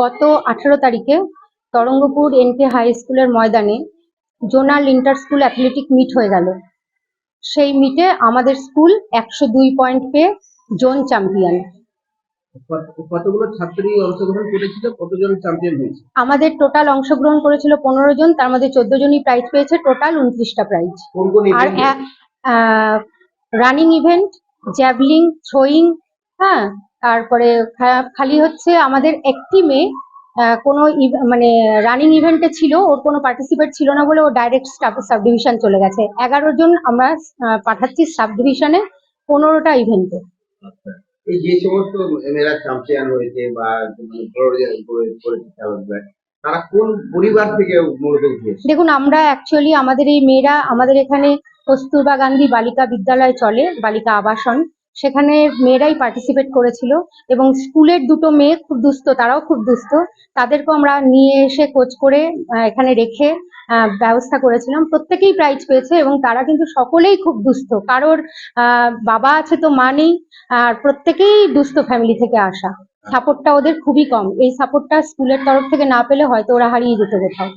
গত আঠেরো তারিখে তরঙ্গপুর এনকে হাই স্কুলের ময়দানে zonal inter school athletic meet হয়ে গেল। সেই মিটে আমাদের স্কুল একশো দুই পয়েন্ট পেয়ে জোন চ্যাম্পিয়ন। কতগুলো ছাত্রী অংশগ্রহণ করেছিল? কতজন চ্যাম্পিয়ন হয়েছে? আমাদের টোটাল অংশগ্রহণ করেছিল পনেরো জন তার মধ্যে চোদ্দ জনই প্রাইজ পেয়েছে টোটাল উনত্রিশটা প্রাইজ। আর? রানিং ইভেন্ট জ্যাভলিং থ্রোয়িং হ্যাঁ তারপরে খালি হচ্ছে আমাদের একটি মেয়ে কোনো মানে রানিং ইভেন্টে ছিল ওর কোনো পার্টিসিপেট ছিল না বলে ও ডাইরেক্ট সাব ডিভিশন চলে গেছে। এগারো জন আমরা পাঠাচ্ছি সাব ডিভিশনে পনেরোটা ইভেন্টে আচ্ছা। যে সমস্ত মেয়েরা চ্যাম্পিয়ন হয়েছে বা মানে তারা কোন পরিবার থেকে মূলত দেখুন আমরা অ্যাকচুয়ালি আমাদের এই মেয়েরা আমাদের এখানে কস্তুরবা গান্ধী বালিকা বিদ্যালয় চলে বালিকা আবাসন। সেখানে মেয়েরাই পার্টিসিপেট করেছিল এবং স্কুলের দুটো মেয়ে খুব দুস্থ, তারাও খুব দুস্থ। তাদেরকেও আমরা নিয়ে এসে কোচ করে এখানে রেখে ব্যবস্থা করেছিলাম। প্রত্যেকেই প্রাইজ পেয়েছে এবং তারা কিন্তু সকলেই খুব দুস্থ। কারোর বাবা আছে তো মা নেই, আর প্রত্যেকেই দুস্থ ফ্যামিলি থেকে আসা। সাপোর্টটা ওদের খুবই কম। এই সাপোর্টটা স্কুলের তরফ থেকে না পেলে হয়তো ওরা হারিয়ে যেত কোথাও।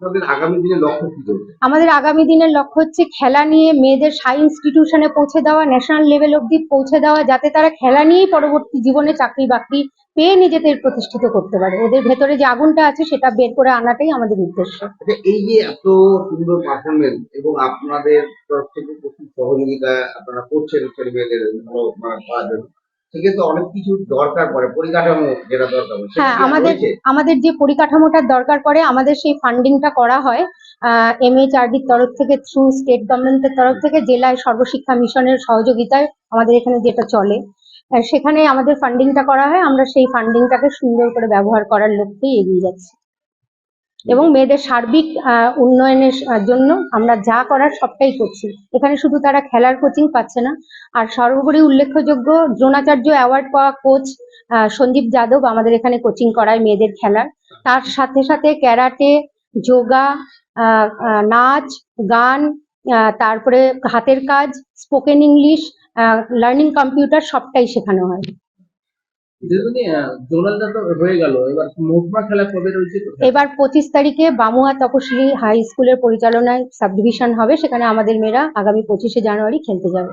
আপনাদের আগামী দিনে লক্ষ্য কি আমাদের আগামী দিনের লক্ষ্য হচ্ছে খেলা নিয়ে মেয়েদের হাই ইনস্টিটিউশনে পৌঁছে দেওয়া ন্যাশনাল লেভেল অবধি পৌঁছে দেওয়া যাতে তারা খেলা নিয়েই পরবর্তী জীবনে চাকরি বাকরি পেয়ে নিজেদের প্রতিষ্ঠিত করতে পারে। ওদের ভেতরে যে আগুনটা আছে সেটা বের করে আনাটাই আমাদের উদ্দেশ্য। আচ্ছা এই যে এত সুন্দর পারফরমেন্স এবং আপনাদের তরফ থেকে প্রচুর সহযোগিতা আপনারা করছেন ছেলে মেয়েদের সেক্ষেত্রে অনেক কিছু দরকার পড়ে পরিকাঠামো যেটা দরকার হ্যাঁ আমাদের? আমাদের যে পরিকাঠামোটার দরকার পড়ে আমাদের সেই ফান্ডিংটা করা হয় এমএইচআরডির তরফ থেকে থ্রু স্টেট গভর্নমেন্টের তরফ থেকে জেলায় সর্বশিক্ষা মিশনের সহযোগিতায় আমাদের এখানে যেটা চলে সেখানে আমাদের ফান্ডিংটা করা হয় আমরা সেই ফান্ডিংটাকে সুন্দর করে ব্যবহার করার লক্ষ্যেই এগিয়ে যাচ্ছি এবং মেয়েদের সার্বিক উন্নয়নের জন্য আমরা যা করার সবটাই করছি। এখানে শুধু তারা খেলার কোচিং পাচ্ছে না। আর সর্বোপরি উল্লেখযোগ্য দ্রোণাচার্য অ্যাওয়ার্ড পাওয়া কোচ সন্দীপ যাদব আমাদের এখানে কোচিং করায় মেয়েদের খেলার। তার সাথে সাথে ক্যারাটে, যোগা নাচ, গান তারপরে হাতের কাজ, স্পোকেন ইংলিশ লার্নিং কম্পিউটার সবটাই শেখানো হয় দিদিমণি জোনালটা তো হয়ে গেল রয়েছে এবার পঁচিশ তারিখে বামুয়া তপশিলি হাই স্কুলের পরিচালনায় সাবডিভিশন হবে। সেখানে আমাদের মেয়েরা আগামী পঁচিশে জানুয়ারি খেলতে যাবে।